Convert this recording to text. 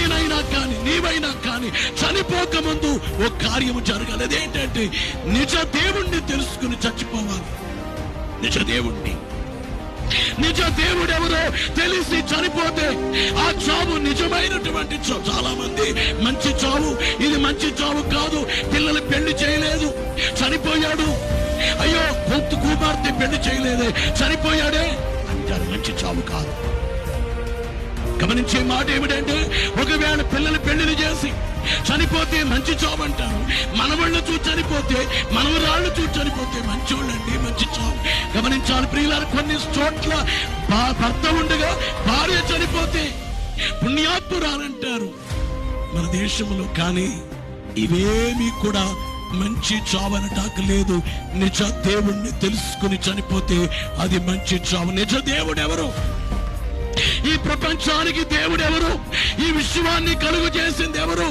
నేనైనా కానీ నీవైనా కానీ చనిపోక ముందు ఒక కార్యము జరగాలి. అదేంటంటే నిజ దేవుణ్ణి తెలుసుకుని చచ్చిపోవాలి. నిజ దేవుణ్ణి. నిజ దేవుడు ఎవరో తెలిసి చనిపోతే ఆ చావు నిజమైనటువంటి చావు చాలా మంది మంచి చావు. ఇది మంచి చావు కాదు. పిల్లలు పెళ్ళి చేయలేదు. చనిపోయాడు. అయ్యో కొంత కుమార్తె పెళ్ళి చేయలేదే. చనిపోయాడే. అంటారు మంచి చావు కాదు. గమనించే మాట ఏమిటంటే ఒకవేళ పిల్లలు పెళ్ళిని చేసి చనిపోతే మంచి జాబ్ అంటారు. మనవాళ్ళు చూసి చనిపోతే మనవరాళ్ళు చూసి చనిపోతే మంచోళ్ళండి మంచి చావు. గమనించాలి ప్రియులారు కొన్ని చోట్ల భర్త ఉండగా భార్య చనిపోతే పుణ్యాత్మురాలంటారు. మన దేశంలో కానీ ఇవేమీ కూడా మంచి చావనటాకు లేదు. నిజ దేవుణ్ణి తెలుసుకుని చనిపోతే అది మంచి చావు. నిజ దేవుడు ఎవరు ఈ ప్రపంచానికి దేవుడు ఎవరు ఈ విశ్వాన్ని కలుగు చేసింది ఎవరు?